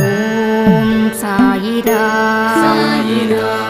ஓம் சாயிரா சாயிரா ஓம்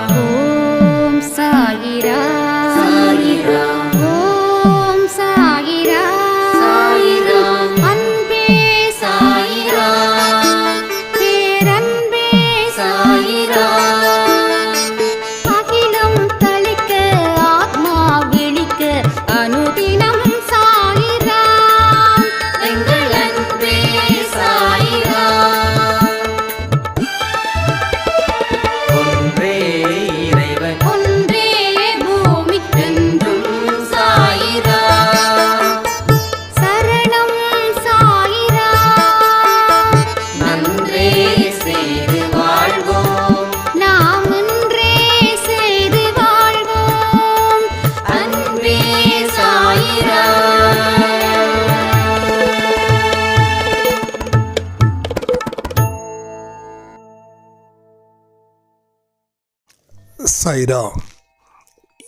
சாயிரா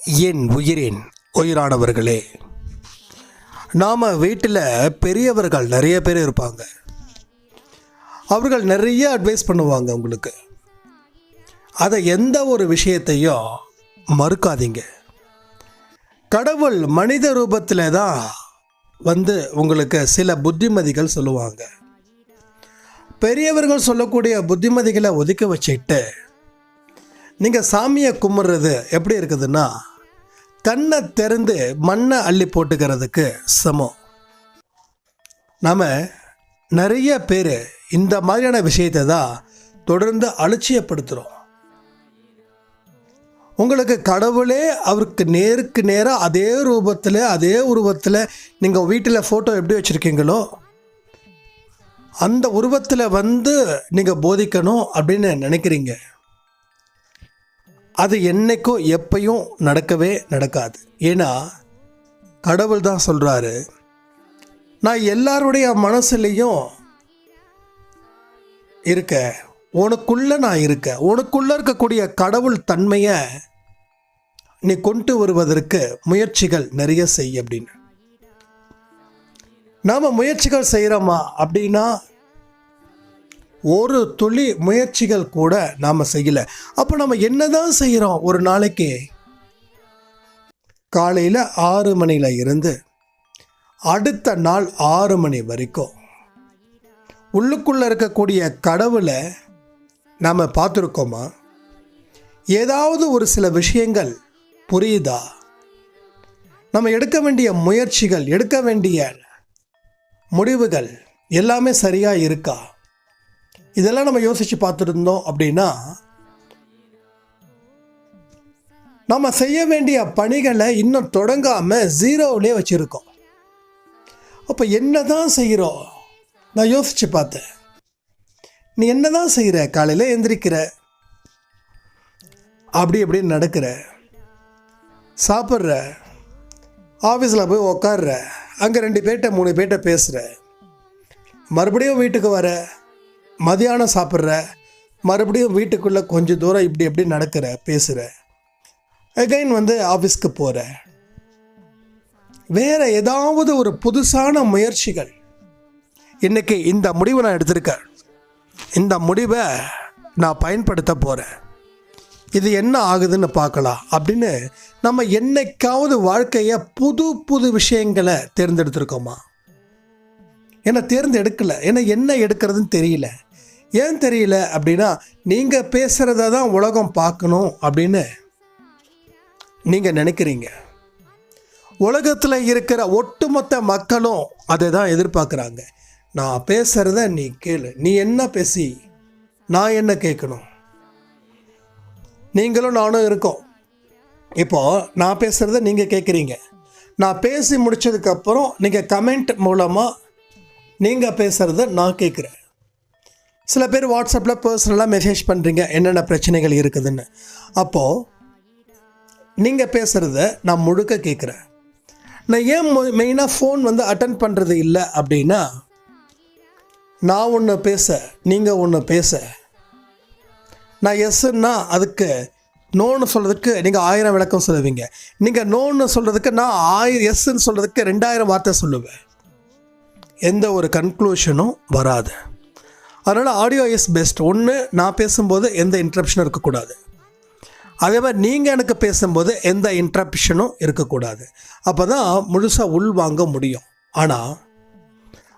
என் உயிரின் உயிரானவர்களே. நாம் வீட்டில் பெரியவர்கள் நிறைய பேர் இருப்பாங்க. அவர்கள் நிறைய அட்வைஸ் பண்ணுவாங்க உங்களுக்கு. அதை எந்த ஒரு விஷயத்தையும் மறுக்காதீங்க. கடவுள் மனித ரூபத்தில் தான் வந்து உங்களுக்கு சில புத்திமதிகள் சொல்லுவாங்க. பெரியவர்கள் சொல்லக்கூடிய புத்திமதிகளை ஒதுக்கி வச்சுட்டு நீங்கள் சாமியை கும்பிட்றது எப்படி இருக்குதுன்னா கண்ணை திறந்து மண்ணை அள்ளி போட்டுக்கிறதுக்கு சமம். நாம் நிறைய பேர் இந்த மாதிரியான விஷயத்தை தான் தொடர்ந்து அலட்சியப்படுத்துகிறோம் உங்களுக்கு கடவுளே அவருக்கு நேருக்கு நேராக அதே ரூபத்தில் அதே உருவத்தில் நீங்கள் வீட்டில் ஃபோட்டோ எப்படி வச்சுருக்கீங்களோ அந்த உருவத்தில் வந்து நீங்கள் போதிக்கணும் அப்படின்னு நினைக்கிறீங்க. அது என்னைக்கும் எப்பையும் நடக்கவே நடக்காது. ஏன்னா கடவுள் தான் சொல்கிறாரு நான் எல்லாருடைய மனசுலேயும் இருக்க உனக்குள்ள நான் இருக்க உனக்குள்ள இருக்கக்கூடிய கடவுள் தன்மையை நீ கொண்டு வருவதற்கு முயற்சிகள் நிறைய செய் அப்படின்னு. நாம் முயற்சிகள் செய்கிறோமா அப்படின்னா ஒரு துளி முயற்சிகள் கூட நாம் செய்யலை. அப்போ நம்ம என்ன தான் செய்கிறோம் ஒரு நாளைக்கு? காலையில் ஆறு மணியில் இருந்து அடுத்த நாள் ஆறு மணி வரைக்கும். உள்ளுக்குள்ளே இருக்கக்கூடிய கடவுளை நாம் பார்த்துருக்கோமா? ஏதாவது ஒரு சில விஷயங்கள் புரியுதா? நம்ம எடுக்க வேண்டிய முயற்சிகள் எடுக்க வேண்டிய முடிவுகள் எல்லாமே சரியாக இருக்கா? இதெல்லாம் நம்ம யோசித்து பார்த்துருந்தோம் அப்படின்னா நம்ம செய்ய வேண்டிய பணிகளை இன்னும் தொடங்காமல் ஜீரோவிலே வச்சுருக்கோம். அப்போ என்ன தான் செய்கிறோம்? நான் யோசித்து பார்த்தேன். நீ என்ன தான் செய்கிற? காலையில் எந்திரிக்கிற. அப்படி அப்படி நடக்கிற. சாப்பிட்ற. ஆஃபீஸில் போய் உக்காடுற அங்கே ரெண்டு பேர்கிட்ட மூணு பேர்கிட்ட பேசுகிற மறுபடியும் வீட்டுக்கு வர. மதியானம் சாப்பிட்ற மறுபடியும் வீட்டுக்குள்ளே கொஞ்சம் தூரம் இப்படி எப்படி நடக்கிற பேசுகிற அகைன் வந்து ஆஃபீஸ்க்கு போகிற வேறு ஏதாவது ஒரு புதுசான முயற்சிகள். இன்றைக்கி இந்த முடிவை நான் எடுத்திருக்கேன். இந்த முடிவை நான் பயன்படுத்த போகிறேன் இது என்ன ஆகுதுன்னு பார்க்கலாம். அப்படின்னு நம்ம என்னைக்காவது வாழ்க்கையை புது புது விஷயங்களை தேர்ந்தெடுத்திருக்கோமா? ஏன்னா தேர்ந்தெடுக்கலை. ஏன்னா என்ன எடுக்கிறதுன்னு தெரியல. ஏன் தெரியல அப்படின்னா நீங்கள் பேசுகிறத தான் உலகம் பார்க்கணும் அப்படின்னு நீங்கள் நினைக்கிறீங்க. உலகத்தில் இருக்கிற ஒட்டுமொத்த மக்களும் அதை தான் எதிர்பார்க்குறாங்க. நான் பேசுகிறத நீ கேளு. நீ என்ன பேசி நான் என்ன கேட்கணும்? நீங்களும் நானும் இருக்கோம். இப்போது நான் பேசுகிறத நீங்கள் கேட்குறீங்க. நான் பேசி முடித்ததுக்கப்புறம் நீங்கள் கமெண்ட் மூலமாக நீங்கள் பேசுகிறத நான் கேட்குறேன். சில பேர் வாட்ஸ்அப்பில் பர்சனலாக மெசேஜ் பண்ணுறீங்க என்னென்ன பிரச்சனைகள் இருக்குதுன்னு. அப்போது நீங்கள் பேசுகிறத நான் முழுக்க கேட்குறேன் நான் ஏன் மெயினாக ஃபோன் வந்து அட்டன் பண்ணுறது இல்லை அப்படின்னா நான் ஒன்று பேச நீங்கள் ஒன்று பேச. நான் எஸ்ன்னா அதுக்கு நோன்னு சொல்கிறதுக்கு நீங்கள் ஆயிரம் விளக்கம் சொல்லுவீங்க. நீங்கள் நோன்னு சொல்கிறதுக்கு நான் ஆயிரம் எஸ்ன்னு சொல்கிறதுக்கு ரெண்டாயிரம் வார்த்தை சொல்லுவேன். எந்த ஒரு கன்க்ளூஷனும் வராது. அதனால் ஆடியோ இஸ் பெஸ்ட் ஒன்று நான் பேசும்போது எந்த இன்ட்ரப்ஷனும் இருக்கக்கூடாது. அதே மாதிரி நீங்கள் எனக்கு பேசும்போது எந்த இன்ட்ரப்ஷனும் இருக்கக்கூடாது. அப்போ தான் முழுசாக உள்வாங்க முடியும். ஆனால்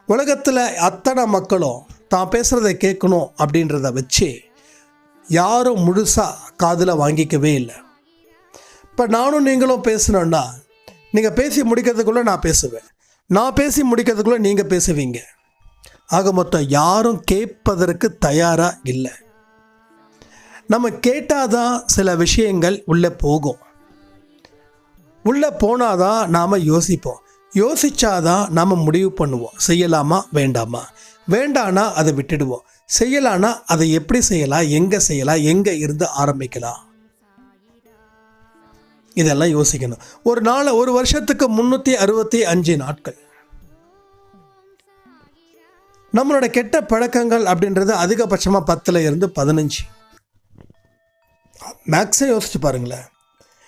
உலகத்தில் அத்தனை மக்களும் தான் பேசுகிறத கேட்கணும் அப்படின்றத வச்சு யாரும் முழுசாக காதில் வாங்கிக்கவே இல்லை. இப்போ நானும் நீங்களும் பேசணுன்னா நீங்கள் பேசி முடிக்கிறதுக்குள்ளே நான் பேசுவேன். நான் பேசி முடிக்கிறதுக்குள்ளே நீங்கள் பேசுவீங்க. ஆக மொத்தம் யாரும் கேட்பதற்கு தயாராக இல்லை. நம்ம கேட்டாதான் சில விஷயங்கள் உள்ளே போகும். உள்ளே போனாதான் நாம் யோசிப்போம். யோசித்தாதான் நாம் முடிவு பண்ணுவோம். செய்யலாமா வேண்டாமா? வேண்டானா அதை விட்டுடுவோம். செய்யலானா அதை எப்படி செய்யலாம்? எங்கே செய்யலாம்? எங்கே இருந்து ஆரம்பிக்கலாம்? இதெல்லாம் யோசிக்கணும். ஒரு நாள் ஒரு வருஷத்துக்கு முந்நூற்றி அறுபத்தி அஞ்சு நாட்கள். நம்மளோட கெட்ட பழக்கங்கள் அப்படின்றது அதிகபட்சமாக பத்தில் இருந்து பதினஞ்சு. மேக்ஸே யோசிச்சு பாருங்களேன்.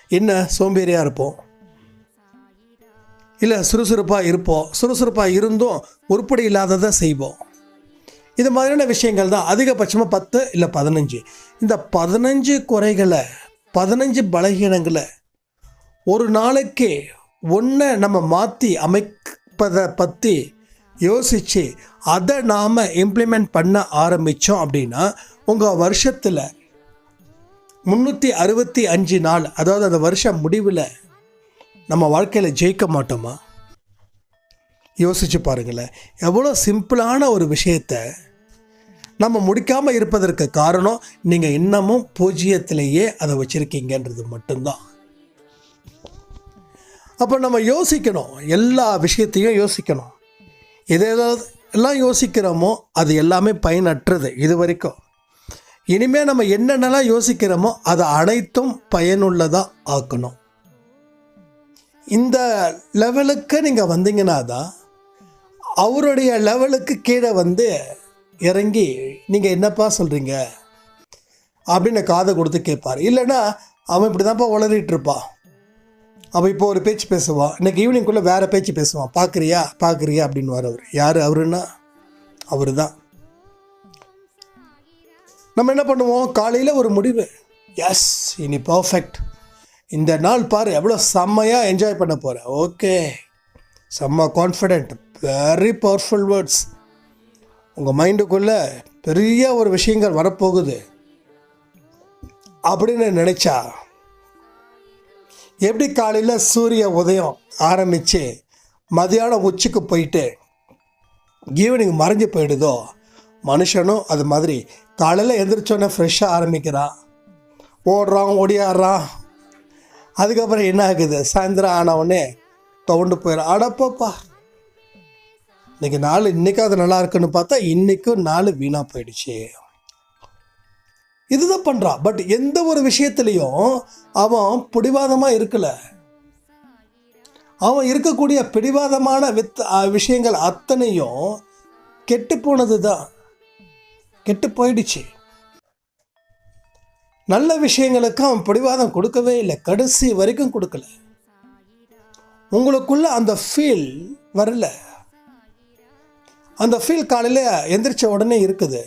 என்ன சோம்பேறியாக இருப்போம். இல்லை சுறுசுறுப்பாக இருப்போம். சுறுசுறுப்பாக இருந்தும் உருப்படி இல்லாததை செய்வோம். இது மாதிரியான விஷயங்கள் தான் அதிகபட்சமாக பத்து இல்லை பதினஞ்சு. இந்த பதினஞ்சு குறைகளை பதினஞ்சு பலகீனங்களை ஒரு நாளைக்கு ஒன்றை நம்ம மாற்றி அமைப்பதை பற்றி யோசித்து அதை நாம் இம்ப்ளிமெண்ட் பண்ண ஆரம்பித்தோம் அப்படின்னா உங்கள் வருஷத்தில் முந்நூற்றி அறுபத்தி அஞ்சு நாள் அதாவது அந்த வருஷம் முடிவில் நம்ம வாழ்க்கையில் ஜெயிக்க மாட்டோமா? யோசிச்சு பாருங்களேன். எவ்வளோ சிம்பிளான ஒரு விஷயத்தை நம்ம முடிக்காமல் இருப்பதற்கு காரணம் நீங்கள் இன்னமும் பூஜ்ஜியத்திலேயே அதை வச்சுருக்கீங்கன்றது மட்டும்தான். அப்போ நம்ம யோசிக்கணும். எல்லா விஷயத்தையும் யோசிக்கணும். எது எதாவது எல்லாம் யோசிக்கிறோமோ அது எல்லாமே பயனற்றது இது வரைக்கும் இனிமேல் நம்ம என்னென்னலாம் யோசிக்கிறோமோ அதை அனைத்தும் பயனுள்ளதாக ஆக்கணும். இந்த லெவலுக்கு நீங்கள் வந்தீங்கன்னா தான் அவருடைய லெவலுக்கு கீழே வந்து இறங்கி நீங்கள் என்னப்பா சொல்கிறீங்க அப்படின்னு காதை கொடுத்து கேட்பார். இல்லைன்னா அவன் இப்படி தான்ப்பா உளறிட்டு இருப்பான். அப்போ இப்போ ஒரு பேச்சு பேசுவான். இன்னைக்கு ஈவினிங்குள்ளே வேறு பேச்சு பேசுவான். பார்க்குறியா பார்க்குறியா அப்படின்னு அவர். யார்? அவருன்னா அவர் தான் நம்ம என்ன பண்ணுவோம்? காலையில் ஒரு முடிவு. எஸ் இனி பர்ஃபெக்ட் இந்த நாள் பாரு எவ்வளோ செம்மையாக என்ஜாய் பண்ண போகிறேன் ஓகே செம்ம கான்ஃபிடென்ட் வெரி பவர்ஃபுல் வேர்ட்ஸ் உங்கள் மைண்டுக்குள்ளே பெரிய ஒரு விஷயங்கள் வரப்போகுது. அப்படின்னு நினச்சா எப்படி காலையில் சூரிய உதயம் ஆரம்பித்து மதியானம் உச்சிக்கு போயிட்டு ஈவினிங் மறைஞ்சு போயிடுதோ மனுஷனும் அது மாதிரி காலையில் எந்திரிச்சோன்னே ஃப்ரெஷ்ஷாக ஆரம்பிக்கிறான் ஓடுறான் ஓடியாடுறான். அதுக்கப்புறம் என்ன ஆகுது? சாயந்தரம் ஆனவுடனே துவண்டு போயிடும். அடப்பப்பா இன்னைக்கு நாள் இன்னைக்காவது நல்லா இருக்குன்னு பார்த்தா இன்றைக்கும் நாள் வீணாக போயிடுச்சு. இதுதான் பண்ணுறான் பட் எந்த ஒரு விஷயத்துலையும் அவன் பிடிவாதமாக இருக்கலை. அவன் இருக்கக்கூடிய பிடிவாதமான வித் விஷயங்கள் அத்தனையும் கெட்டு போனது தான் கெட்டு போயிடுச்சு. நல்ல விஷயங்களுக்கு அவன் பிடிவாதம் கொடுக்கவே இல்லை. கடைசி வரைக்கும் கொடுக்கல. உங்களுக்குள்ள அந்த ஃபீல் வரல. அந்த ஃபீல் காலையில் எந்திரிச்ச உடனே இருக்குது.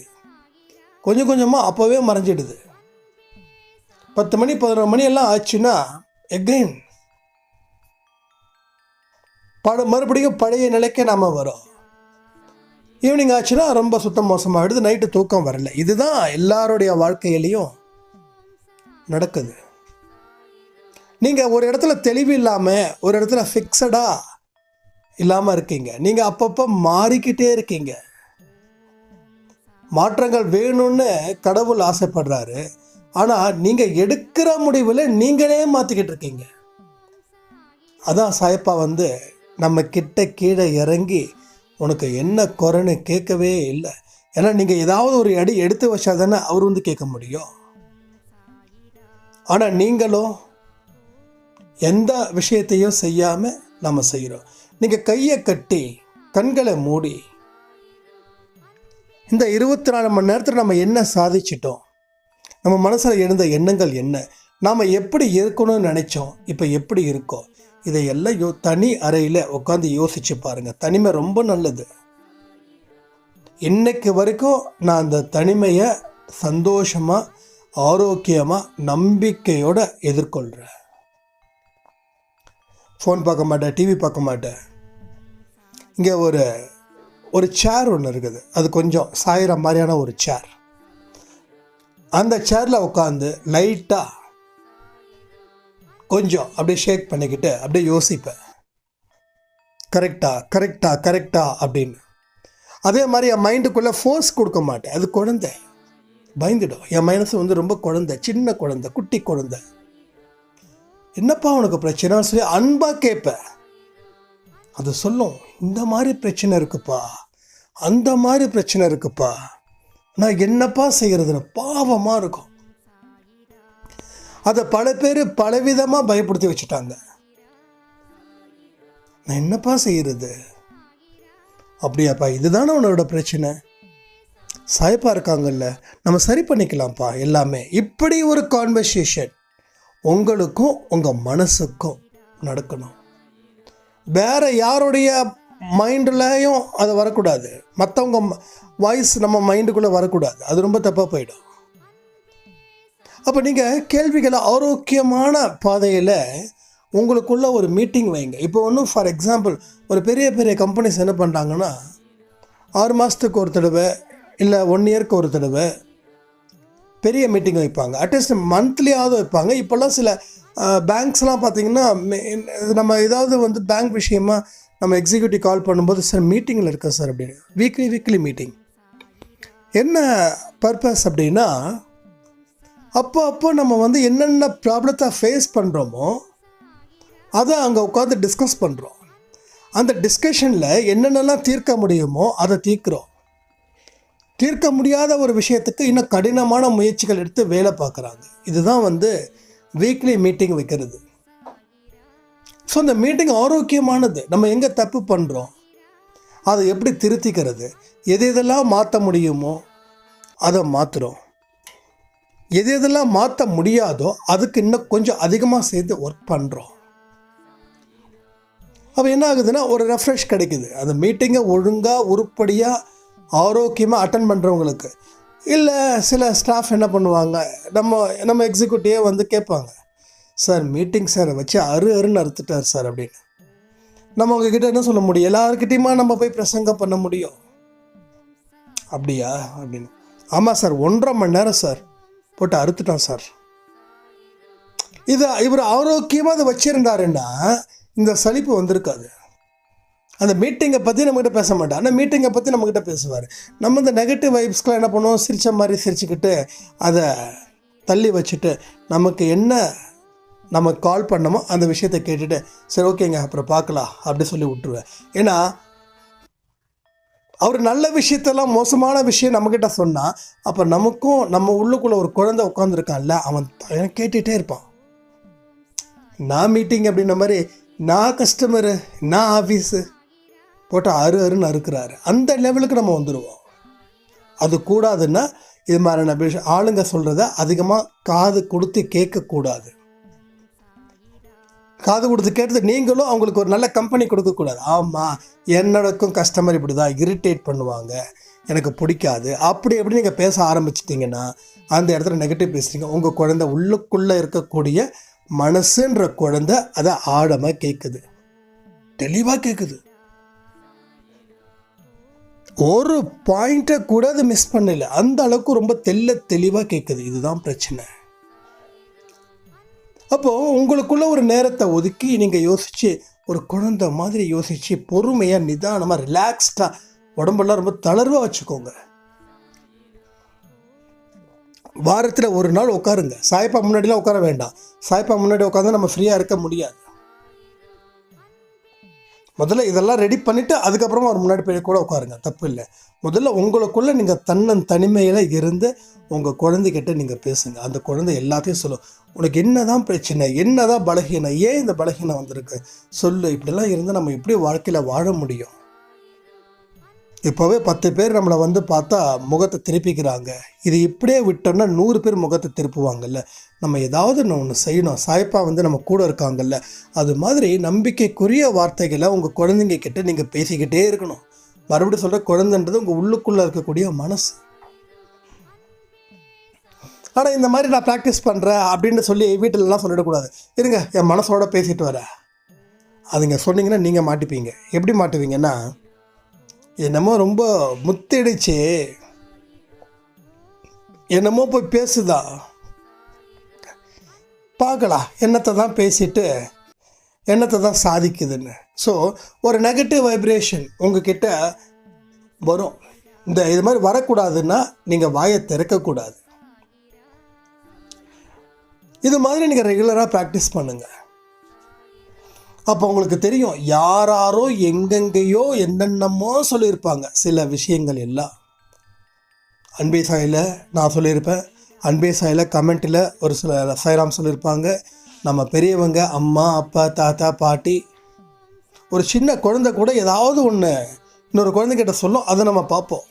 கொஞ்சம் கொஞ்சமாக அப்போவே மறைஞ்சிடுது. பத்து மணி பதினொரு மணி எல்லாம் ஆச்சுன்னா எகைன் பட மறுபடியும் பழைய நிலைக்கே நாம் வரோம். ஈவினிங் ஆச்சுன்னா ரொம்ப சுத்தம் மோசமாகிடுது நைட்டு தூக்கம் வரல. இதுதான் எல்லாருடைய வாழ்க்கையிலையும் நடக்குது. நீங்கள் ஒரு இடத்துல தெளிவு இல்லாமல் ஒரு இடத்துல ஃபிக்ஸடாக இல்லாமல் இருக்கீங்க. நீங்கள் அப்பப்போ மாறிக்கிட்டே இருக்கீங்க. மாற்றங்கள் வேணும்னு கடவுள் ஆசைப்படுறாரு. ஆனால் நீங்கள் எடுக்கிற முடிவில் நீங்களே மாற்றிக்கிட்டு இருக்கீங்க. அதான் சாயப்பா வந்து நம்ம கிட்ட கீழே இறங்கி உனக்கு என்ன குறைன்னு கேட்கவே இல்லை. ஏன்னா நீங்கள் ஏதாவது ஒரு அடி எடுத்து வச்சா தானே அவர் வந்து கேட்க முடியும். ஆனால் நீங்களும் எந்த விஷயத்தையும் செய்யாமல் நம்ம செய்கிறோம் நீங்கள் கையை கட்டி கண்களை மூடி இந்த இருபத்தி நாலு மணி நேரத்தில் நம்ம என்ன சாதிச்சிட்டோம்? நம்ம மனசில் எழுந்த எண்ணங்கள் என்ன? நாம் எப்படி இருக்கணும்னு நினச்சோம்? இப்போ எப்படி இருக்கோம்? இதையெல்லாம் யோ தனி அறையில் உட்காந்து யோசிச்சு பாருங்கள் தனிமை ரொம்ப நல்லது. இன்னைக்கு வரைக்கும் நான் அந்த தனிமையை சந்தோஷமாக ஆரோக்கியமாக நம்பிக்கையோடு எதிர்கொள்கிறேன் ஃபோன் பார்க்க மாட்டேன் டிவி பார்க்க மாட்டேன். இங்கே ஒரு ஒரு சேர் ஒன்று இருக்குது. அது கொஞ்சம் சாயிற மாதிரியான ஒரு சேர் அந்த சேரில் உட்காந்து லைட்டாக கொஞ்சம் அப்படியே ஷேக் பண்ணிக்கிட்டு அப்படியே யோசிப்பேன். கரெக்டாக கரெக்டாக கரெக்டாக அப்படின்னு. அதே மாதிரி என் மைண்டுக்குள்ளே ஃபோர்ஸ் கொடுக்க மாட்டேன். அது குழந்தை. பயந்துடும். என் மனசு வந்து ரொம்ப குழந்தை. சின்ன குழந்தை குட்டி குழந்தை. என்னப்பா உனக்கு பிரச்சனை சொல்லி அன்பாக கேட்பேன். அது சொல்லும் இந்த மாதிரி பிரச்சனை இருக்குப்பா. அந்த மாதிரி பிரச்சனை இருக்குப்பா. நான் என்னப்பா செய்கிறதுன்னு பாவமாக இருக்கும். அதை பல பேர் பலவிதமாக பயப்படுத்தி வச்சுட்டாங்க. நான் என்னப்பா செய்கிறது அப்படியாப்பா இதுதானே உன்னோட பிரச்சனை? சாய்ப்பா இருக்காங்கல்ல நம்ம சரி பண்ணிக்கலாம்ப்பா எல்லாமே. இப்படி ஒரு கான்வர்சேஷன் உங்களுக்கும் உங்கள் மனசுக்கும் நடக்கணும். வேற யாருடைய மைண்டுலேயும் அது வரக்கூடாது. மற்றவங்க வாய்ஸ் நம்ம மைண்டுக்குள்ளே வரக்கூடாது. அது ரொம்ப தப்பாக போயிடும். அப்போ நீங்கள் கேள்விகளை ஆரோக்கியமான பாதையில் உங்களுக்குள்ள ஒரு மீட்டிங் வைங்க. இப்போ ஒன்றும் ஃபார் எக்ஸாம்பிள் ஒரு பெரிய பெரிய கம்பெனிஸ் என்ன பண்ணுறாங்கன்னா ஆறு மாதத்துக்கு ஒரு தடவை இல்லை ஒன் இயர்க்கு ஒரு தடவை பெரிய மீட்டிங் வைப்பாங்க. அட்லீஸ்ட் மந்த்லியாவது வைப்பாங்க. இப்போல்லாம் சில பேங்க்ஸ்லாம் பார்த்தீங்கன்னா நம்ம ஏதாவது வந்து பேங்க் விஷயமா நம்ம எக்ஸிக்யூட்டிவ் கால் பண்ணும்போது சார் மீட்டிங்கில் இருக்கேன் சார்? அப்படின்னு. வீக்லி வீக்லி மீட்டிங் என்ன பர்பஸ் அப்படின்னா அப்போ அப்போ நம்ம வந்து என்னென்ன ப்ராப்ளத்தை ஃபேஸ் பண்ணுறோமோ அதை அங்கே உட்காந்து டிஸ்கஸ் பண்ணுறோம் அந்த டிஸ்கஷனில் என்னென்னலாம் தீர்க்க முடியுமோ அதை தீர்க்குறோம். தீர்க்க முடியாத ஒரு விஷயத்துக்கு இன்னும் கடினமான முயற்சிகள் எடுத்து வேலை பார்க்குறாங்க. இதுதான் வந்து வீக்லி மீட்டிங் வைக்கிறது. ஸோ இந்த மீட்டிங் ஆரோக்கியமானது. நம்ம எங்கே தப்பு பண்ணுறோம் அதை எப்படி திருத்திக்கிறது? எது எதெல்லாம் மாற்ற முடியுமோ அதை மாற்றுறோம் எது எதெல்லாம் மாற்ற முடியாதோ அதுக்கு இன்னும் கொஞ்சம் அதிகமாக சேர்த்து ஒர்க் பண்ணுறோம் அப்போ என்ன ஆகுதுன்னா ஒரு ரெஃப்ரெஷ் கிடைக்குது. அந்த மீட்டிங்கை ஒழுங்காக உருப்படியாக ஆரோக்கியமாக அட்டன் பண்ணுறவங்களுக்கு இல்லை சில ஸ்டாஃப் என்ன பண்ணுவாங்க? நம்ம நம்ம எக்ஸிக்யூட்டிவே வந்து கேட்பாங்க. சார் மீட்டிங் சார் வச்சு அரு அருன்னு அறுத்துட்டார் சார் அப்படின்னு. நம்ம உங்ககிட்ட என்ன சொல்ல முடியும்? எல்லாருக்கிட்டையுமா நம்ம போய் பிரசங்கம் பண்ண முடியும்? அப்படியா? அப்படின்னு. ஆமாம் சார் ஒன்றரை மணி நேரம் சார் போட்டு அறுத்துட்டோம் சார். இது இவர் ஆரோக்கியமாக அதை வச்சிருந்தாருன்னா இந்த சலிப்பு வந்திருக்காது. அந்த மீட்டிங்கை பற்றி நம்மகிட்ட பேச மாட்டார். ஆனால் மீட்டிங்கை பற்றி நம்மக்கிட்ட பேசுவார். நம்ம இந்த நெகட்டிவ் வைப்ஸ்க்கெலாம் என்ன பண்ணுவோம்? சிரித்த மாதிரி சிரிச்சுக்கிட்டு அதை தள்ளி வச்சுட்டு நமக்கு என்ன நம்ம கால் பண்ணமோ அந்த விஷயத்தை கேட்டுட்டு சரி ஓகேங்க அப்புறம் பார்க்கலாம் அப்படி சொல்லி விட்டுருவேன். ஏன்னா அவர் நல்ல விஷயத்தெல்லாம் மோசமான விஷயம் நம்மக்கிட்ட சொன்னால் அப்போ நமக்கும் நம்ம உள்ளுக்குள்ளே ஒரு குழந்தை உட்காந்துருக்கான்ல அவன் கேட்டுகிட்டே இருப்பான். நான் மீட்டிங் அப்படின்ன மாதிரி நான் கஸ்டமரு நான் ஆஃபீஸு போட்டால் அரு அருன்னு அறுக்கிறாரு. அந்த லெவலுக்கு நம்ம வந்துடுவோம் அது கூடாதுன்னா இது மாதிரியான விஷயம் ஆளுங்க சொல்கிறத அதிகமாக காது கொடுத்து கேட்கக்கூடாது. காது கொடுத்து கேட்டது நீங்களும் அவங்களுக்கு ஒரு நல்ல கம்பெனி கொடுக்கக்கூடாது. ஆமாம் என்னோடக்கும் கஸ்டமர் இப்படி தான் இரிட்டேட் பண்ணுவாங்க. எனக்கு பிடிக்காது. அப்படி எப்படி நீங்கள் பேச ஆரம்பிச்சிட்டிங்கன்னா அந்த இடத்துல நெகட்டிவ் பேசுறீங்க. உங்கள் குழந்தை உள்ளுக்குள்ளே இருக்கக்கூடிய மனசுன்ற குழந்தை அதை ஆழமாக கேட்குது தெளிவாக கேட்குது ஒரு பாயிண்ட்டை கூட அது மிஸ் பண்ணல. அந்த அளவுக்கு ரொம்ப தெள்ள தெளிவாக கேட்குது இதுதான் பிரச்சனை. அப்போது உங்களுக்குள்ள ஒரு நேரத்தை ஒதுக்கி நீங்கள் யோசித்து ஒரு குழந்தை மாதிரி யோசித்து பொறுமையாக நிதானமாக ரிலாக்ஸ்டாக உடம்பெல்லாம் ரொம்ப தளர்வாக வச்சுக்கோங்க. வாரத்தில் ஒரு நாள் உட்காருங்க. சாய்ப்பா முன்னாடிலாம் உட்கார வேண்டாம். சாய்ப்பா முன்னாடி உட்காந்து நம்ம ஃப்ரீயாக இருக்க முடியாது. முதல்ல இதெல்லாம் ரெடி பண்ணிவிட்டு அதுக்கப்புறமா அவர் முன்னாடி போய் கூட உட்காருங்க. தப்பு இல்லை. முதல்ல உங்களுக்குள்ளே நீங்கள் தன்னன் தனிமையில் இருந்து உங்கள் குழந்தைகிட்ட நீங்கள் பேசுங்க. அந்த குழந்தை எல்லாத்தையும் சொல்லும். உனக்கு என்னதான் பிரச்சனை? என்னதான் பலகீனம்? ஏன் இந்த பலகீனம் வந்திருக்கு? சொல்லு. இப்படிலாம் இருந்தால் நம்ம எப்படி வாழ்க்கையில் வாழ முடியும்? இப்போவே பத்து பேர் நம்மளை வந்து பார்த்தா முகத்தை திருப்பிக்கிறாங்க. இது இப்படியே விட்டோம்னா நூறு பேர் முகத்தை திருப்புவாங்கல்ல. நம்ம ஏதாவது ஒன்று செய்யணும். சாய்ப்பா வந்து நம்ம கூட இருக்காங்கல்ல. அது மாதிரி நம்பிக்கைக்குரிய வார்த்தைகளை உங்கள் குழந்தைங்க கிட்ட நீங்கள் பேசிக்கிட்டே இருக்கணும். மறுபடியும் சொல்கிற குழந்தைன்றது உங்கள் உள்ளுக்குள்ளே இருக்கக்கூடிய மனசு. ஆனால் இந்த மாதிரி நான் ப்ராக்டிஸ் பண்ணுறேன் அப்படின்னு சொல்லி வீட்டிலலாம் சொல்லிடக்கூடாது. இருங்க என் மனசோட பேசிட்டு வரேன். அதுங்க சொன்னீங்கன்னா நீங்கள் மாட்டிப்பீங்க. எப்படி மாட்டுவீங்கன்னா என்னமோ ரொம்ப முத்திடுச்சு. என்னமோ போய் பேசுதா. பார்க்கலாம் என்னத்தை தான் பேசிட்டு என்னத்தை தான் சாதிக்குதுன்னு. ஸோ ஒரு நெகட்டிவ் வைப்ரேஷன் உங்ககிட்ட வரும். இந்த இது மாதிரி வரக்கூடாதுன்னா நீங்கள் வாயை திறக்கக்கூடாது. இது மாதிரி நீங்கள் ரெகுலராக ப்ராக்டிஸ் பண்ணுங்கள் அப்போ உங்களுக்கு தெரியும் யாராரோ எங்கெங்கேயோ என்னென்னமோ சொல்லியிருப்பாங்க. சில விஷயங்கள் எல்லாம் அன்பே சாயில் நான் சொல்லியிருப்பேன். அன்பே சாயில் கமெண்ட்டில் ஒரு சில சாய்ராம் சொல்லியிருப்பாங்க. நம்ம பெரியவங்க அம்மா அப்பா தாத்தா பாட்டி ஒரு சின்ன குழந்தை கூட ஏதாவது ஒன்று இன்னொரு குழந்தைகிட்ட சொல்லும் அதை நம்ம பார்ப்போம்.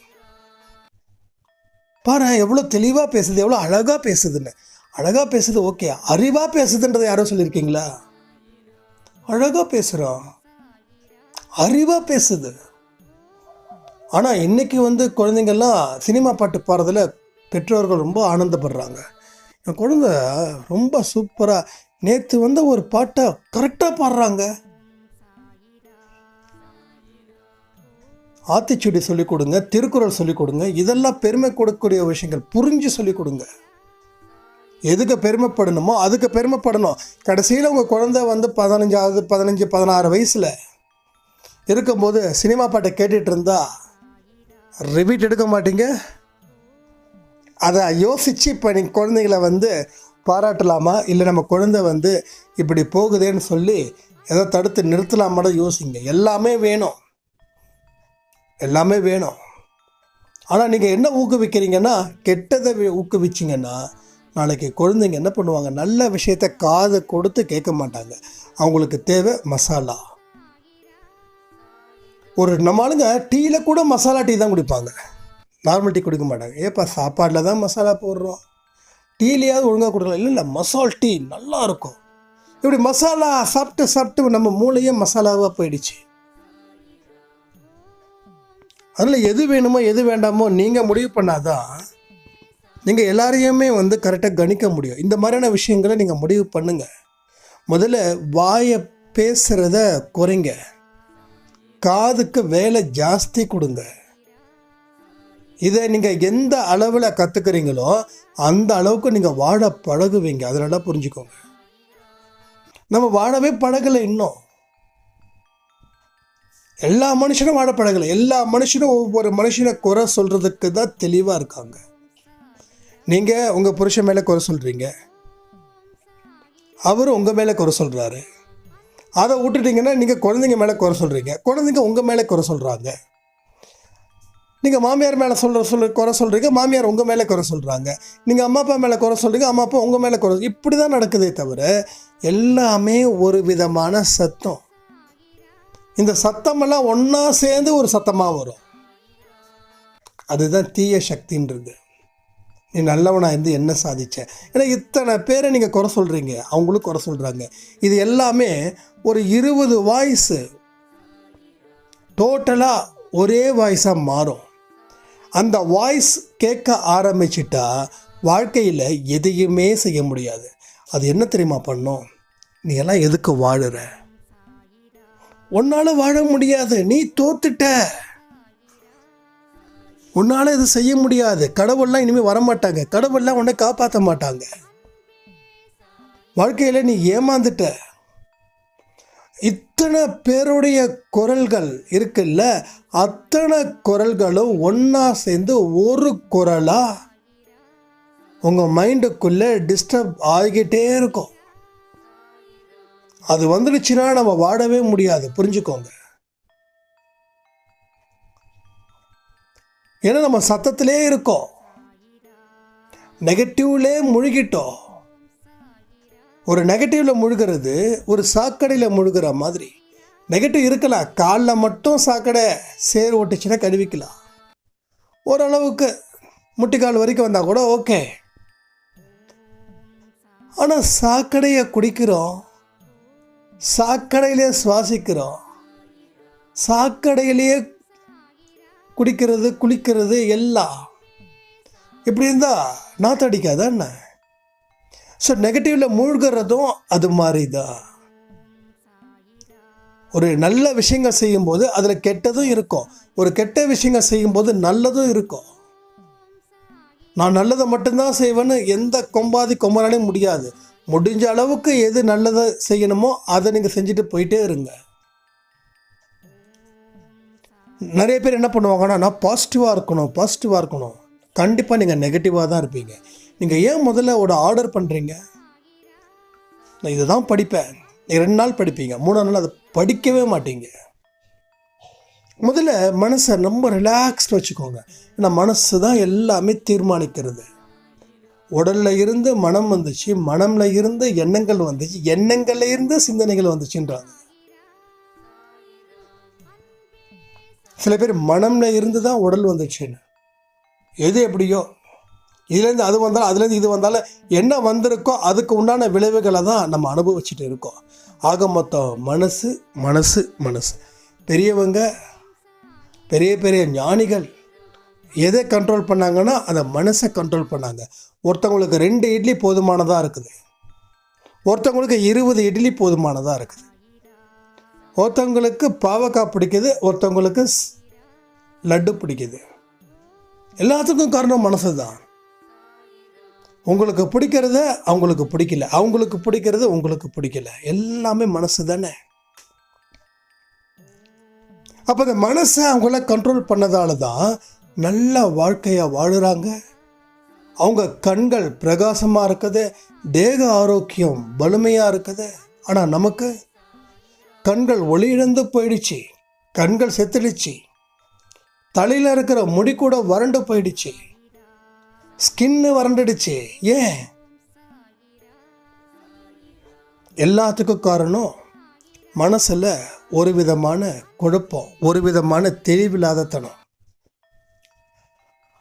பாரு எவ்வளோ தெளிவாக பேசுது எவ்வளோ அழகாக பேசுதுன்னு. அழகாக பேசுது ஓகே அறிவாக பேசுதுன்றதை யாரும் சொல்லியிருக்கீங்களா? அழகாக பேசுகிறோம் அறிவாக பேசுது. ஆனால் இன்றைக்கி வந்து குழந்தைங்கள்லாம் சினிமா பாட்டு பாடுறதில் பெற்றோர்கள் ரொம்ப ஆனந்தப்படுறாங்க. என் குழந்தை ரொம்ப சூப்பராக நேற்று வந்த ஒரு பாட்டை கரெக்டாக பாடுறாங்க. ஆத்திச்சூடி சொல்லிக் கொடுங்க திருக்குறள் சொல்லிக் கொடுங்க இதெல்லாம் பெருமை கொடுக்கக்கூடிய விஷயங்கள் புரிஞ்சு சொல்லிக் கொடுங்க. எதுக்கு பெருமைப்படணுமோ அதுக்கு பெருமைப்படணும். கடைசியில் உங்கள் குழந்த வந்து பதினஞ்சாவது பதினஞ்சு பதினாறு வயசில் இருக்கும்போது சினிமா பாட்டை கேட்டுட்டு இருந்தா ரிப்பீட் எடுக்க மாட்டீங்க? அதை யோசித்து இப்போ நீங்கள் குழந்தைங்கள வந்து பாராட்டலாமா? இல்லை நம்ம குழந்தை வந்து இப்படி போகுதேன்னு சொல்லி எதை தடுத்து நிறுத்தலாமாட யோசிங்க. எல்லாமே வேணும். எல்லாமே வேணும். ஆனால் நீங்கள் என்ன ஊக்குவிக்கிறீங்கன்னா கெட்டதை ஊக்குவிச்சிங்கன்னா நாளைக்கு குழந்தைங்க என்ன பண்ணுவாங்க? நல்ல விஷயத்த காது கொடுத்து கேட்க மாட்டாங்க. அவங்களுக்கு தேவை மசாலா. ஒரு நம்ம ஆளுங்க டீயில் கூட மசாலா டீ தான் குடிப்பாங்க. நார்மல் டீ குடிக்க மாட்டாங்க. ஏப்பா சாப்பாட்டில் தான் மசாலா போடுறோம்? டீலையாவது ஒழுங்காக கொடுக்கலாம். இல்லை இல்லை மசால் டீ நல்லா இருக்கும். இப்படி மசாலா சாப்பிட்டு சாப்பிட்டு நம்ம மூளையே மசாலாவாக போயிடுச்சு. அதில் எது வேணுமோ எது வேண்டாமோ நீங்கள் முடிவு பண்ணாதான் நீங்கள் எல்லாரையுமே வந்து கரெக்டாக கணிக்க முடியும். இந்த மாதிரியான விஷயங்களை நீங்கள் முடிவு பண்ணுங்கள் முதல்ல வாயை பேசுகிறத குறைங்க. காதுக்கு வேலை ஜாஸ்தி கொடுங்க. இதை நீங்கள் எந்த அளவில் கற்றுக்குறீங்களோ அந்த அளவுக்கு நீங்கள் வாழ பழகுவீங்க. அதனால புரிஞ்சுக்கோங்க. நம்ம வாழவே பழகலை இன்னும். எல்லா மனுஷனும் வாழ பழகலை. எல்லா மனுஷனும் ஒவ்வொரு மனுஷனை குறை சொல்கிறதுக்கு தான் தெளிவாக இருக்காங்க. நீங்கள் உங்கள் புருஷன் மேலே குறை சொல்கிறீங்க அவரும் உங்கள் மேலே குறை சொல்கிறாரு அதை விட்டுட்டிங்கன்னா நீங்கள் குழந்தைங்க மேலே குறை சொல்கிறீங்க குழந்தைங்க உங்கள் மேலே குறை சொல்கிறாங்க நீங்கள் மாமியார் மேலே சொல்கிற சொல்ல குறை சொல்கிறீங்க மாமியார் உங்கள் மேலே குறை சொல்கிறாங்க நீங்கள் அம்மா அப்பா மேலே குறை சொல்கிறீங்க அம்மா அப்பா உங்கள் மேலே குறை இப்படி தான் நடக்குதே தவிர எல்லாமே ஒரு விதமான சத்தம். இந்த சத்தமெல்லாம் ஒன்றா சேர்ந்து ஒரு சத்தமாக வரும். அதுதான் தீய சக்தின்றது. நீ நல்லவனாக இருந்து என்ன சாதிச்ச? ஏன்னா இத்தனை பேரை நீங்கள் குறை சொல்கிறீங்க அவங்களும் குறை சொல்கிறாங்க இது எல்லாமே ஒரு இருபது வாய்ஸு. டோட்டலாக ஒரே வாய்ஸாக மாறும். அந்த வாய்ஸ் கேட்க ஆரம்பிச்சிட்டா வாழ்க்கையில் எதையுமே செய்ய முடியாது. அது என்ன தெரியுமா பண்ணும்? நீ எல்லாம் எதுக்கு வாழுற? உன்னால் வாழ முடியாது. நீ தோத்துட்ட. உன்னால் இது செய்ய முடியாது. கடவுள்லாம் இனிமேல் வரமாட்டாங்க. கடவுள்லாம் உன்னை காப்பாற்ற மாட்டாங்க. வாழ்க்கையில் நீ ஏமாந்துட்ட. இத்தனை பேருடைய குரல்கள் இருக்குல்ல? அத்தனை குரல்களும் ஒன்றா சேர்ந்து ஒரு குரலாக உங்கள் மைண்டுக்குள்ளே டிஸ்டர்ப் ஆகிக்கிட்டே இருக்கும். அது வந்துடுச்சுன்னா நம்ம வாடவே முடியாது. புரிஞ்சுக்கோங்க. ஏன்னா நம்ம சத்தத்திலே இருக்கோம். நெகட்டிவ்லே முழுகிட்டோம். ஒரு நெகட்டிவில் முழுகிறது ஒரு சாக்கடையில் முழுகிற மாதிரி. நெகட்டிவ் இருக்கலாம் காலில் மட்டும் சாக்கடை சேர் ஓட்டுச்சுன்னா கழுவிக்கலாம் ஓரளவுக்கு முட்டிக்கால் வரைக்கும் வந்தால் கூட ஓகே. ஆனால் சாக்கடையை குடிக்கிறோம் சாக்கடையிலே சுவாசிக்கிறோம் சாக்கடையிலேயே குடிக்கிறது குளிக்கிறது எல்லாம். இப்படி இருந்தால் நாத்தடிக்காதா என்ன? ஸோ நெகட்டிவில் மூழ்கிறதும் அது மாதிரி தான் ஒரு நல்ல விஷயங்கள் செய்யும்போது அதில் கெட்டதும் இருக்கும். ஒரு கெட்ட விஷயங்கள் செய்யும்போது நல்லதும் இருக்கும். நான் நல்லதை மட்டும்தான் செய்வேன்னு எந்த கொம்பாதி கொம்பனாலையும் முடியாது. முடிஞ்ச அளவுக்கு எது நல்லதை செய்யணுமோ அதை நீங்கள் செஞ்சுட்டு போயிட்டே இருங்க. நிறைய பேர் என்ன பண்ணுவாங்கன்னா நான் பாசிட்டிவாக இருக்கணும் பாசிட்டிவாக இருக்கணும். கண்டிப்பாக நீங்கள் நெகட்டிவாக தான் இருப்பீங்க. நீங்கள் ஏன் முதல்ல ஒரு ஆர்டர் பண்ணுறீங்க நான் இதை தான் படிப்பேன் ரெண்டு நாள் படிப்பீங்க. மூணு நாள் அதை படிக்கவே மாட்டீங்க. முதல்ல மனசை ரொம்ப ரிலாக்ஸ்டு வச்சுக்கோங்க. ஏன்னா மனசு தான் எல்லாமே தீர்மானிக்கிறது. உடலில் இருந்து மனம் வந்துச்சு மனமில் இருந்து எண்ணங்கள் வந்துச்சு எண்ணங்களில் இருந்து சிந்தனைகள் வந்துச்சுன்றாங்க. சில பேர் மனம்ல இருந்து தான் உடல் வந்துச்சுன்னு. எது எப்படியோ? இதுலேருந்து அது வந்தாலும் அதுலேருந்து இது வந்தாலும் என்ன வந்திருக்கோ அதுக்கு உண்டான விளைவுகளை தான் நம்ம அனுபவிச்சுட்டு இருக்கோம். ஆக மொத்தம் மனசு மனசு மனசு. பெரியவங்க பெரிய பெரிய ஞானிகள் எதை கண்ட்ரோல் பண்ணாங்கன்னா அந்த மனசை கண்ட்ரோல் பண்ணாங்க. ஒருத்தவங்களுக்கு ரெண்டு இட்லி போதுமானதாக இருக்குது. ஒருத்தவங்களுக்கு இருபது இட்லி போதுமானதாக இருக்குது. ஒருத்தவங்களுக்கு பாவக்காய் பிடிக்குது ஒருத்தவங்களுக்கு ஸ்- லட்டு பிடிக்குது. எல்லாத்துக்கும் காரணம் மனசு தான். உங்களுக்கு பிடிக்கிறத அவங்களுக்கு பிடிக்கல அவங்களுக்கு பிடிக்கிறது உங்களுக்கு பிடிக்கல. எல்லாமே மனசு தானே. அப்போ அந்த மனசை அவங்கள கண்ட்ரோல் பண்ணதால தான் நல்ல வாழ்க்கையாக வாழுறாங்க. அவங்க கண்கள் பிரகாசமாக இருக்குது தேக ஆரோக்கியம் வலிமையாக இருக்குது. ஆனால் நமக்கு கண்கள் ஒளி இழந்து போயிடுச்சு. கண்கள் செத்துடுச்சு. தலையில் இருக்கிற முடி கூட வறண்டு போயிடுச்சு. ஸ்கின்னு வறண்டுடுச்சு. ஏன்? எல்லாத்துக்கும் காரணம் மனசில் ஒரு விதமான குழப்பம் ஒரு விதமான தெளிவில்லாதத்தனம்.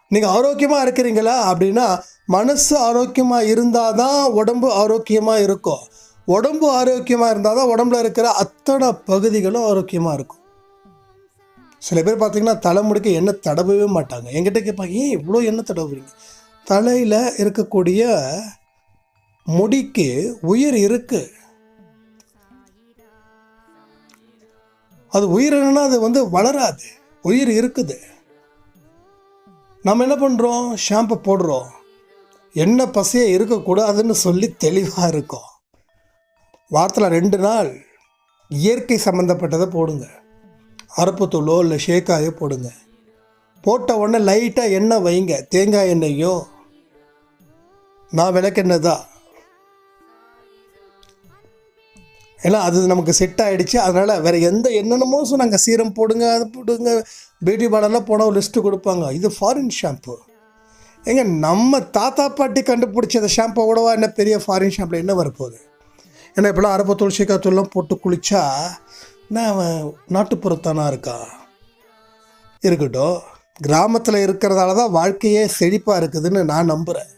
நீங்கள் ஆரோக்கியமாக இருக்கிறீங்களா அப்படின்னா மனசு ஆரோக்கியமாக இருந்தால் தான் உடம்பு ஆரோக்கியமாக இருக்கும். உடம்பு ஆரோக்கியமாக இருந்தால் தான் உடம்புல இருக்கிற அத்தனை பகுதிகளும் ஆரோக்கியமாக இருக்கும். சில பேர் பார்த்திங்கன்னா தலை முடிக்க எண்ணெய் தடவவே மாட்டாங்க. என்கிட்ட கேட்பாங்க ஏன் இவ்வளோ எண்ணெய் தடவுறீங்க? தலையில் இருக்கக்கூடிய முடிக்கு உயிர் இருக்குது அது உயிர் என்னன்னா அது வந்து வளராது. உயிர் இருக்குது. நம்ம என்ன பண்ணுறோம் ஷாம்பு போடுறோம். என்ன பசியாக இருக்கக்கூடாதுன்னு சொல்லி தெளிவாக இருக்கும். வாரத்தில் ரெண்டு நாள் இயற்கை சம்மந்தப்பட்டதை போடுங்க. அரப்புத்தூளோ இல்லை ஷேக்காயோ போடுங்க. போட்ட உடனே லைட்டாக எண்ணெய் வைங்க. தேங்காய் எண்ணெயோ நான் விளக்கெண்ணெய் தான் ஏன்னா அது நமக்கு செட் ஆகிடுச்சு அதனால் வேறு எந்த என்னென்னமோ சொன்னாங்க. சீரம் போடுங்க அது போடுங்க. பியூட்டி பார்லர்லாம் போனால் ஒரு லிஸ்ட்டு கொடுப்பாங்க. இது ஃபாரின் ஷாம்பு ஏங்க நம்ம தாத்தா பாட்டி கண்டுபிடிச்ச ஷாம்பை விடவா என்ன பெரிய ஃபாரின் ஷாம்பில் என்ன வரப்போகுது? ஏன்னா இப்போலாம் அரப்பு துளசி காத்துலாம் போட்டு குளிச்சா நான் அவன் நாட்டுப்புறத்தானா இருக்கா? இருக்கட்டும். கிராமத்தில் இருக்கிறதால தான் வாழ்க்கையே செழிப்பாக இருக்குதுன்னு நான் நம்புகிறேன்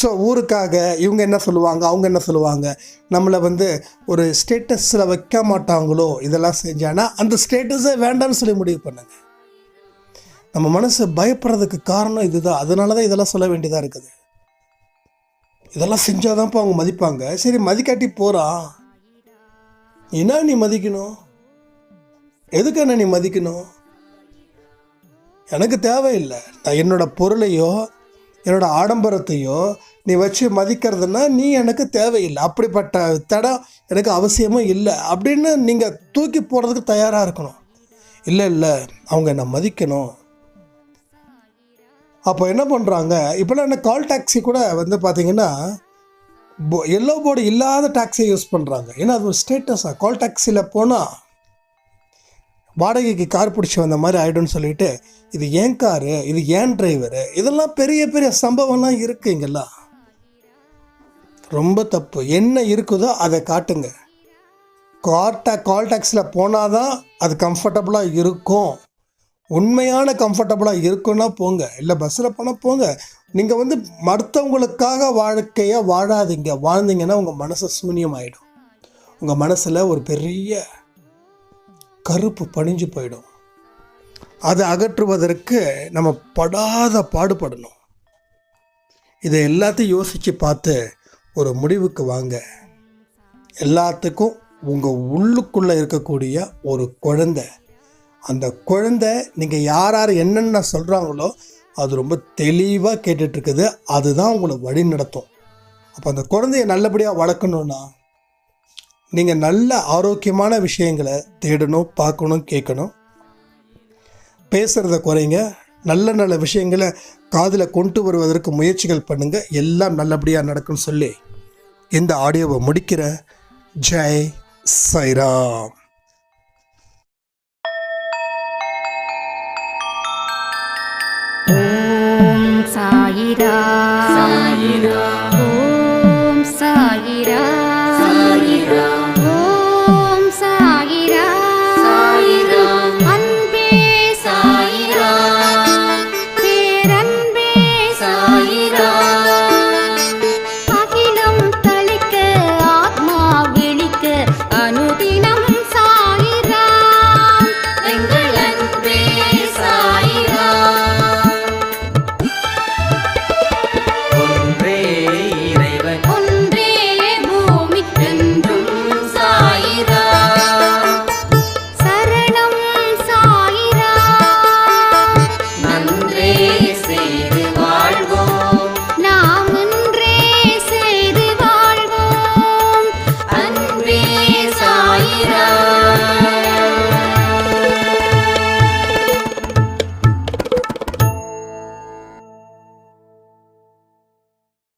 ஸோ ஊருக்காக இவங்க என்ன சொல்லுவாங்க அவங்க என்ன சொல்லுவாங்க? நம்மளை வந்து ஒரு ஸ்டேட்டஸில் வைக்க மாட்டாங்களோ இதெல்லாம் செஞ்சானா அந்த ஸ்டேட்டஸே வேண்டாம்னு சொல்லி முடிவு பண்ணுங்க. நம்ம மனசு பயப்படுறதுக்கு காரணம் இதுதான். அதனால தான் இதெல்லாம் சொல்ல வேண்டியதாக இருக்குது. இதெல்லாம் செஞ்சாதான்ப்பா அவங்க மதிப்பாங்க. சரி மதிக்காட்டி போகிறான் என்ன நீ மதிக்கணும்? எதுக்கு என்ன நீ மதிக்கணும்? எனக்கு தேவையில்லை. நான் என்னோடய பொருளையோ என்னோடய ஆடம்பரத்தையோ நீ வச்சு மதிக்கிறதுனா நீ எனக்கு தேவையில்லை. அப்படிப்பட்ட தடம் எனக்கு அவசியமும் இல்லை. அப்படின்னு நீங்கள் தூக்கி போடுறதுக்கு தயாராக இருக்கணும். இல்லை இல்லை. அவங்க என்னை மதிக்கணும்? அப்போ என்ன பண்ணுறாங்க இப்போலாம் என்ன கால் டாக்ஸி கூட வந்து பார்த்தீங்கன்னா எல்லோ போர்டு இல்லாத டாக்ஸியை யூஸ் பண்ணுறாங்க ஏன்னா அது ஒரு ஸ்டேட்டஸாக கால் டாக்ஸியில் போனால் வாடகைக்கு கார் பிடிச்சி வந்த மாதிரி ஆகிடும்னு சொல்லிட்டு இது ஏன் காரு இது ஏன் டிரைவரு இதெல்லாம் பெரிய பெரிய சம்பவம்லாம் இருக்குது இங்கெல்லாம். ரொம்ப தப்பு. என்ன இருக்குதோ அதை காட்டுங்க. கார் டா கால் டாக்ஸியில் போனால் தான் அது கம்ஃபர்டபுளாக இருக்கும். உண்மையான கம்ஃபர்டபுளாக இருக்குன்னா போங்க. இல்லை பஸ்ஸில் போனால் போங்க. நீங்கள் வந்து மற்றவங்களுக்காக வாழ்க்கையை வாழாதீங்க. வாழ்ந்தீங்கன்னா உங்கள் மனசு சூன்யமாயிடும். உங்கள் மனசில் ஒரு பெரிய கருப்பு பணிஞ்சு போயிடும். அதை அகற்றுவதற்கு நம்ம படாத பாடுபடணும். இதை எல்லாத்தையும் யோசித்து பார்த்து ஒரு முடிவுக்கு வாங்க. எல்லாத்துக்கும் உங்கள் உள்ளுக்குள்ளே இருக்கக்கூடிய ஒரு குழந்தை அந்த குழந்தை நீங்கள் யார் யார் என்னென்ன சொல்கிறாங்களோ அது ரொம்ப தெளிவாக கேட்டுட்ருக்குது. அதுதான் உங்களை வழி நடத்தும் அப்போ அந்த குழந்தைய நல்லபடியாக வளர்க்கணுன்னா நீங்கள் நல்ல ஆரோக்கியமான விஷயங்களை தேடணும் பார்க்கணும் கேட்கணும். பேசுகிறத குறைங்க. நல்ல நல்ல விஷயங்களை காதில் கொண்டு வருவதற்கு முயற்சிகள் பண்ணுங்கள் எல்லாம் நல்லபடியாக நடக்கும்னு சொல்லி இந்த ஆடியோவை முடிக்கிற ஜெய் சைராம். صعيدا